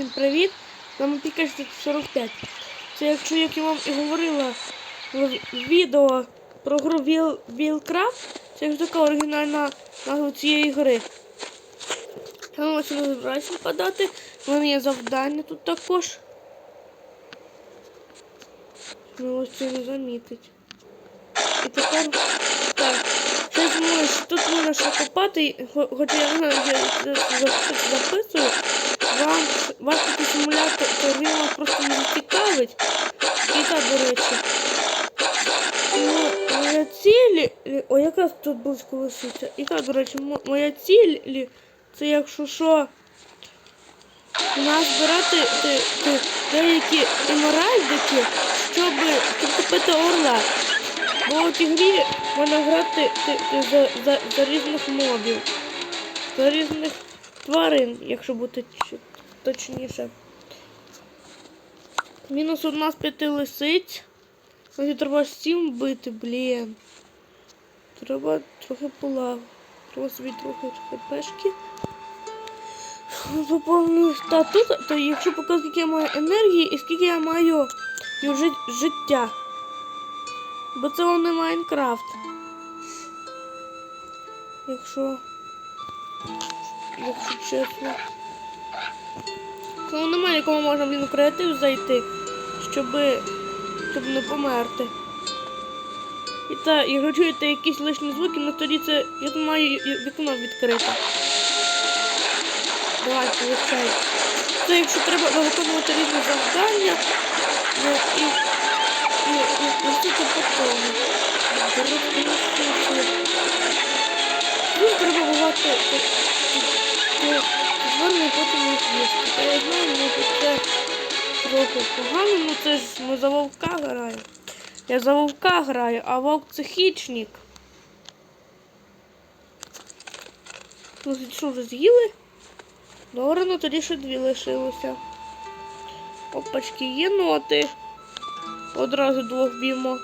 Всім привіт! Нам тільки 45. Це якщо як я вам і говорила в відео про гру Віл, Вілкрафт, це ж така оригінальна назва цієї гри. Я ось не збираюся нападати. У мене є завдання тут також. Ну ось це не замітить. І тепер так. Тут можна ще копати, хоча я не знаю, я записую. Вас симулятор він вас просто не цікавить. І так, до речі. Моя ціль. О, якраз тут близько лисиця. І так, до речі, моя ціль це якщо що. Назбирати деякі емеральдики, щоб купити орла. Бо у цій грі можна грати ти- ти за, за, за різних мобів, за різних тварин, якщо бути точніше. Мінус одна з п'яти лисиць. Мені треба сім бити, блін. Треба трохи полагу. Треба собі трохи пешки. Поповнюю статут, то якщо показати, скільки я маю енергії і скільки я маю жи- життя. Бо це не Майнкрафт. Якщо. Якщо чесно. Це немає, якому можна в креатив зайти, щоб, щоб не померти. І так, якщо чуєте якісь лишні звуки, ну тоді це я тут маю вікно відкрите. Давай, получай. Це якщо треба виконувати різні завдання, ну, і, і, і, і це по. Ну, треба бувати звернення потім їх їсти. Я знаю, ну це трохи погано, ну це ж ми за вовка граємо. Я за вовка граю, а вовк це хічник. Ну, що вже з'їли? Добре, ну тоді ще дві лишилося. Опачки, єноти. Одразу двох б'ємо.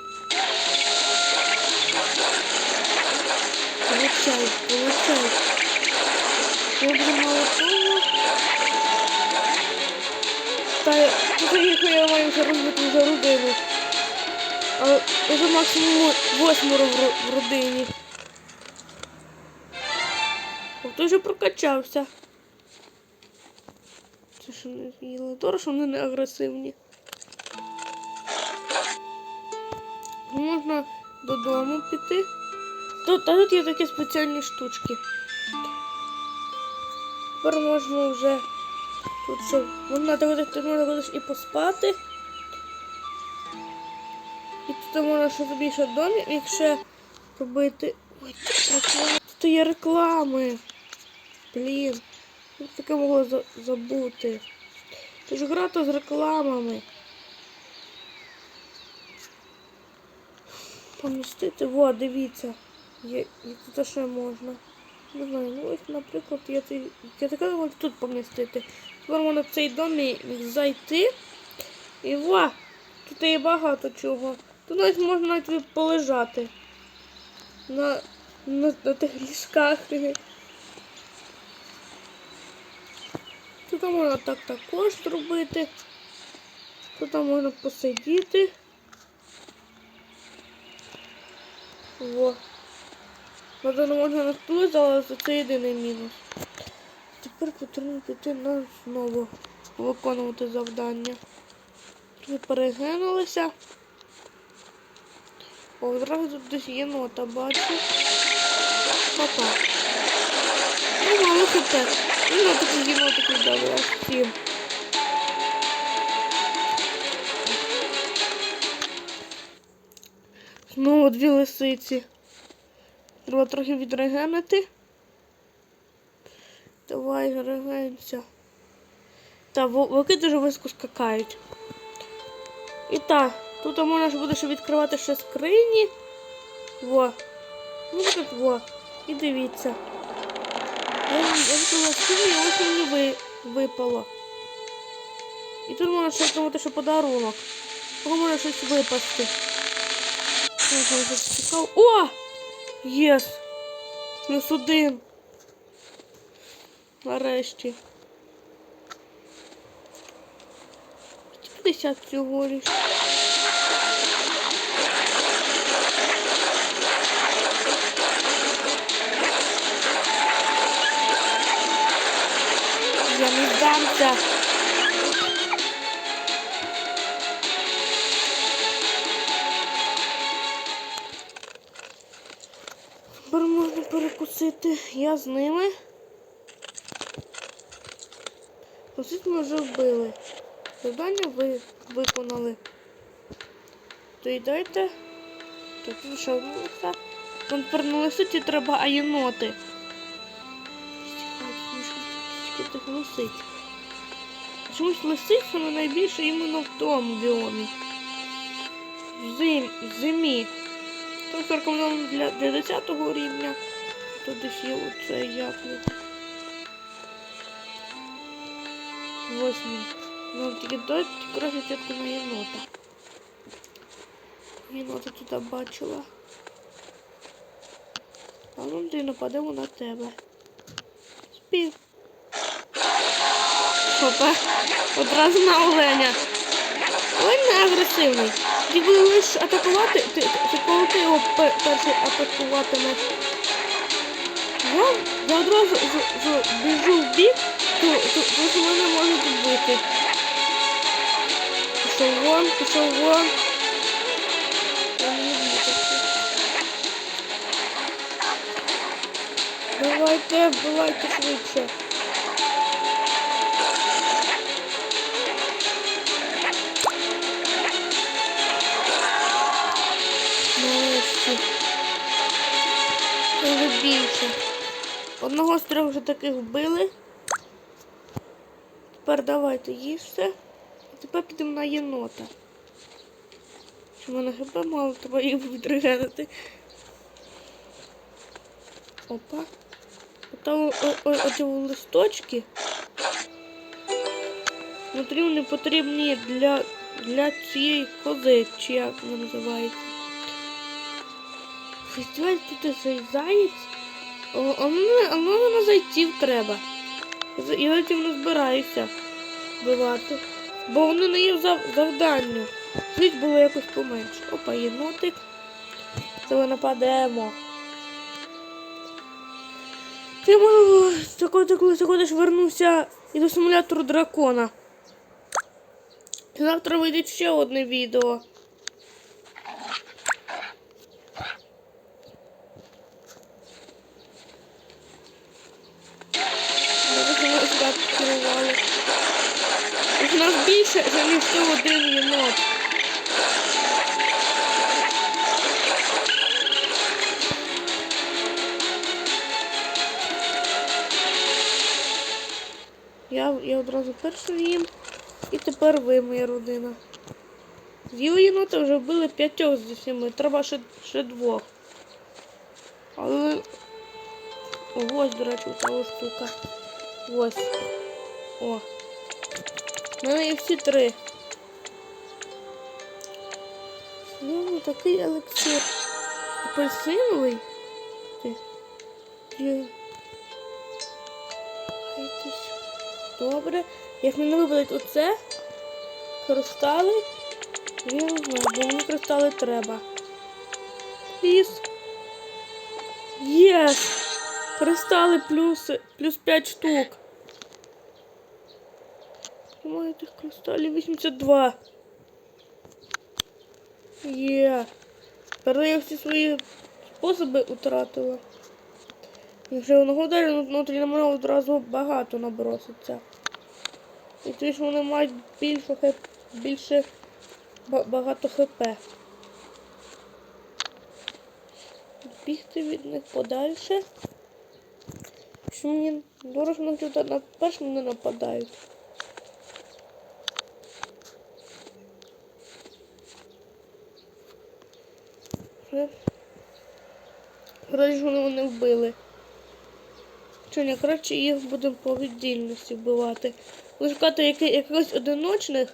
Получай, получай. Добре, мало того. Та тут їх я маю вже за родину. А вже максимум восьмеро в, родині. О, той вже прокачався. Це що не з'їли? Добре, що вони не агресивні. Можна додому піти. Тут, а тут є такі спеціальні штучки. Тепер можна вже тут що, можна так можна кудись і поспати. І тут можна ще ще домик ще робити. Ой, тут є реклами. Блін. Як таке могло забути? Це ж грати з рекламами. Помістити, во, дивіться. Є, і тут ще можна. Не знаю, ну ось, наприклад, я цей. Я таке можу тут помістити. Тепер можна в цей дом і зайти. І во! Тут є багато чого. Тут навіть можна навіть полежати. На, на, на тих ліжках. Тут можна так також зробити. Тут можна посидіти. Во. Не можна на стулі залазити, це єдиний мінус. Тепер потрібно піти на знову виконувати завдання. Трохи перегинулися. Одразу десь є нота, бачу. Опа. Ну, мало хп. Ну, на такі єнотики дали, аж сім. Знову дві лисиці. Треба трохи відрегенити. Давай, регенься. Та во- вовки дуже високо скакають. І так, тут можна буде ще відкривати ще скрині. Во. Ну тут во. І дивіться. Я, відкрила скрині, і ось мені ви, випало. І тут можна ще отримати ще подарунок. Того може щось випасти. Ага, вже цікаво. О! Єс! Плюс один. Нарешті. 50 всього лиш. Я не здамся. Перекусити. Я з ними. Кусить ми вже вбили. Завдання ви виконали. То йдете. Так, ну що? Там тепер не треба, а єноти. Тих лисиць. Чомусь лисицями найбільше іменно в тому біомі. В зим, зимі. Там 40 для, для 10 рівня. Тут десь є оце його. Восьмий. Ну, тільки дать краще тітку на єнота. Єнота туди бачила. А ну ти нападемо на тебе. Спів. Опа. Одразу на оленя. Олень не агресивний. Ти буде лише атакувати, ти, ти, ти коли ти його перший атакуватимеш. Я, я одразу біжу в бік, то, то, то то мене можуть вбити. Пішов вон, пішов вон. Давайте, вбивайте швидше. Одного з трьох вже таких вбили. Тепер давайте їжте. А тепер підемо на єнота. В мене хп мало, треба їх відрегенити. Опа. Там оці листочки. Внутрі вони потрібні для, для цієї кози, чи як вона називається. Фестиваль тут цей заєць. А мене, на зайців треба. Я зайців не збираюся вбивати. Бо вони не є зав... завданню. Жить було якось поменше. Опа, єнотик. Це ми нападемо. Ти можу коли ж вернуся і до симулятору дракона. Завтра вийде ще одне відео. Я, я одразу перший їм. І тепер ви, моя родина. З'їли єнота вже вбили п'ятьох з усіми. Треба ще, ще двох. Але. Ось, до речі, та штука. Ось. О. У мене є всі три. Ну, такий елексир. Апельсиновий. Є. Добре. Як мене випадуть оце, кристали, я не бо мені кристали треба. Пліс. Єс! Кристали плюс, плюс 5 штук. Немає тих кристалів 82. Є. Тепер я всі свої способи втратила. Якщо одного ударю, внутрі на мене одразу багато наброситься. І тоді ж вони мають більше хп, більше багато хп. Бігти від них подальше. Що мені дорого на туди на першому не нападають. Вже. Раді ж вони мене вбили. Що не краще їх будемо по віддільності вбивати. Буду шукати якихось одиночних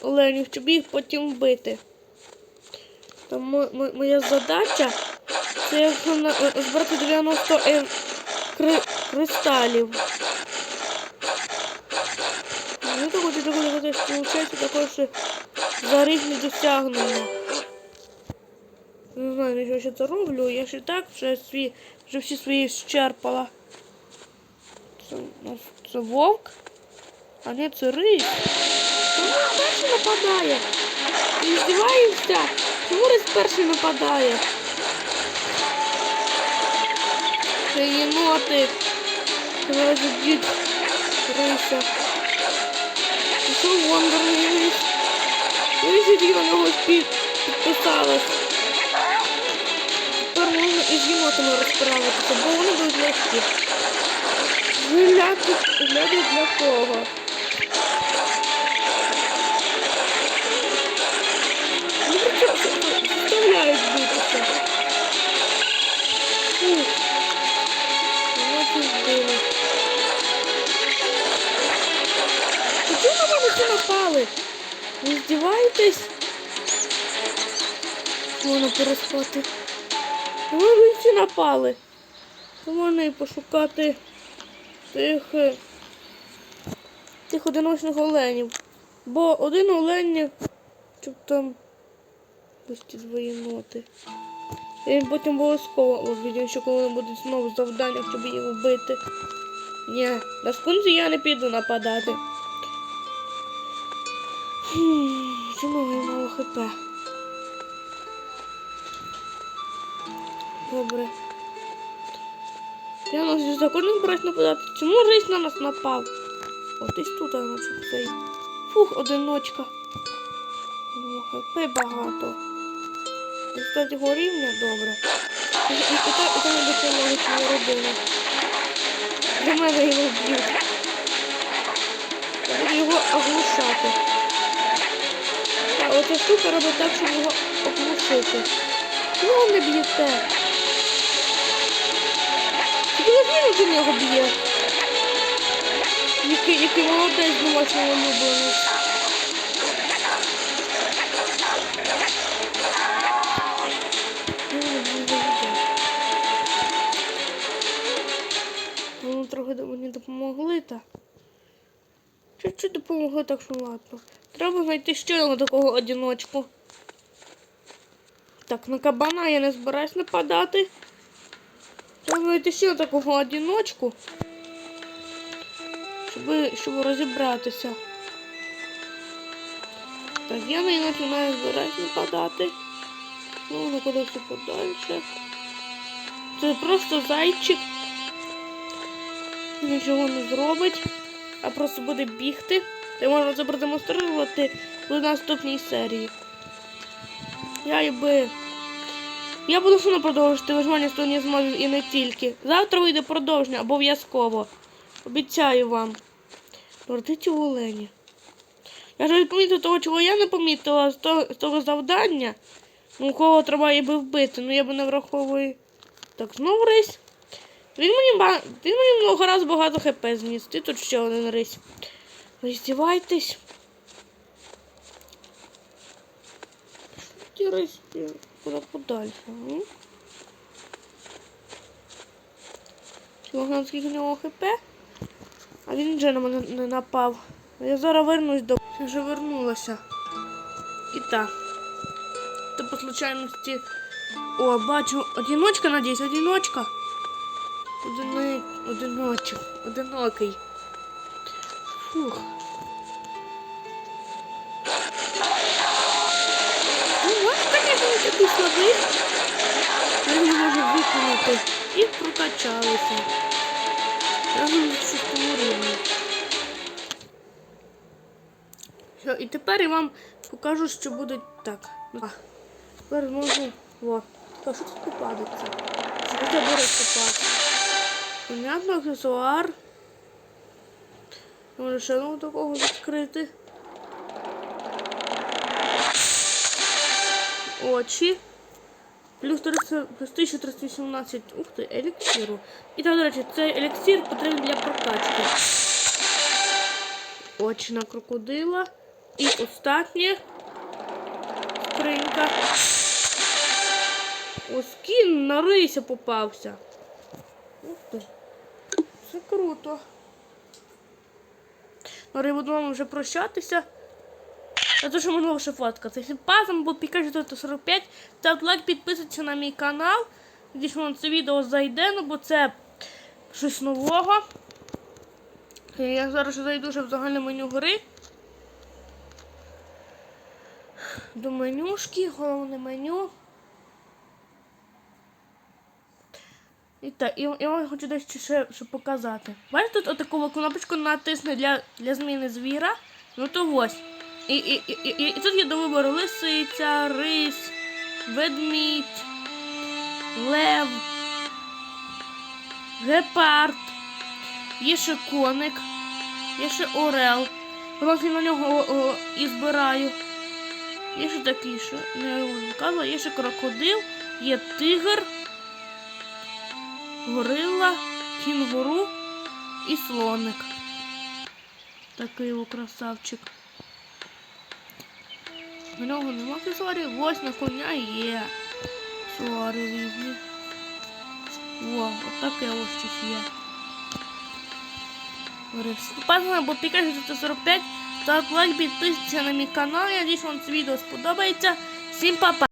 оленів, щоб їх потім вбити. Там мо- мо- моя задача це збирати 90 е, кри, кристалів. Ну, хочу коли десь виходить також за різні досягнення. Не знаю, на що я це роблю. Я і так вже свій, вже всі свої щерпала. Це, ну, це вовк, а не це рись. Чому перший нападає? Він здівається? Чому рись перший нападає? Це єноти. Зараз б'ють риса. Пішов Вондерний рис. Ну, тоді на нього спі- підписалась. Тепер можна і з єнотами розправитися, бо вони будуть легкі. Гляди, гляди для кого? Ну. Чому на мене напали? Ви здіваєтесь? Можна переспати. Вони всі напали. То можна і пошукати тих, е, тих одиночних оленів. Бо один олень, щоб там ось ті двоє ноти. І він потім обов'язково обідім, що коли буде знову завдання, щоб їх вбити. Ні, на скунзі я не піду нападати. Чому я мало хп? Добре. Я на зі законом брать нападати. Чому рись на нас напав? О, десь тут, наче цей. Фух, одиночка. Ну, хп багато. Результат його рівня добре. І, і, і, та- і там не допомогли твоя родина. Для мене його вб'ють. Я буду його оглушати. А оця штука робить так, щоб його оглушити. Ви не б'єте? Не один його б'є. Який, який молодець. Ну, не буде. Ну, трохи мені допомогли, та. Чуть-чуть допомогли, так що ладно. Треба знайти ще одного такого одиночку. Так, на кабана я не збираюсь нападати. Треба знайти ще такого одиночку. Щоб, щоб розібратися. Так, я на не збираюсь нападати. Ну, ну все подальше. Це просто зайчик. Нічого не зробить, а просто буде бігти. Та можна це продемонструвати в наступній серії. Я якби. Я буду все продовжувати виживання стороні змовів і не тільки. Завтра вийде продовження обов'язково. Обіцяю вам. Родиті в Олені. Я ж помітив того, чого я не помітила з того, з того завдання. Ну, кого треба її би вбити, ну я би не враховую. Так, знов рись. Він мені, ба... Він мені много раз багато хп зніс. Ти тут ще один рись. Ви ті рись? Куди подальше? м? Чого скільки в нього хп? А він вже на мене не напав. Я зараз вернусь до. Я вже вернулася. І так. То по случайності. О, бачу, одиночка, надіюсь, одиночка. Одиночок. Одинокий. Фух. Такий слабий. Я не можу виконати. І прокачалися. Я на шостому. Все, і тепер я вам покажу, що буде так. А, тепер можу. Во. Так, що тут попадеться? Що таке буде попасти? Понятно, аксесуар. Може ще одного такого відкрити. Очі. Плюс 300, плюс 1318. Ух ти, еліксиру. І так, до речі, цей еліксир потрібен для прокачки. Очі на крокодила. І останнє скринька. Ось кін на рися попався. Ух ти. Це круто. я буду вже прощатися. А то, що минуло ще фотка. Це пазом був Пікачу 45. Ставте лайк, підписуйтесь на мій канал. Надіюсь, вам це відео зайде, ну бо це щось нового. Я зараз зайду вже в загальне меню гри. До менюшки, головне меню. І так, і, і вам хочу дещо ще, ще показати. Бачите, тут таку кнопочку натисне для, для зміни звіра. Ну то ось. І, і, і, і, і тут є до вибору лисиця, рись, ведмідь, лев, гепард, є ще коник, є ще орел. Власне на нього о, о, і збираю. Є ще такий, що не вказувала, є ще крокодил, є тигр, горила, кінгуру і слоник. Такий о красавчик. На нього нема аксесуарів, ось на коня є. Аксесуари різні. О, от таке ось щось є. Пане, бо Пікачу 45, ставте лайк, підписуйтесь на мій канал. Я надіюсь, вам це відео сподобається. Всім па-па!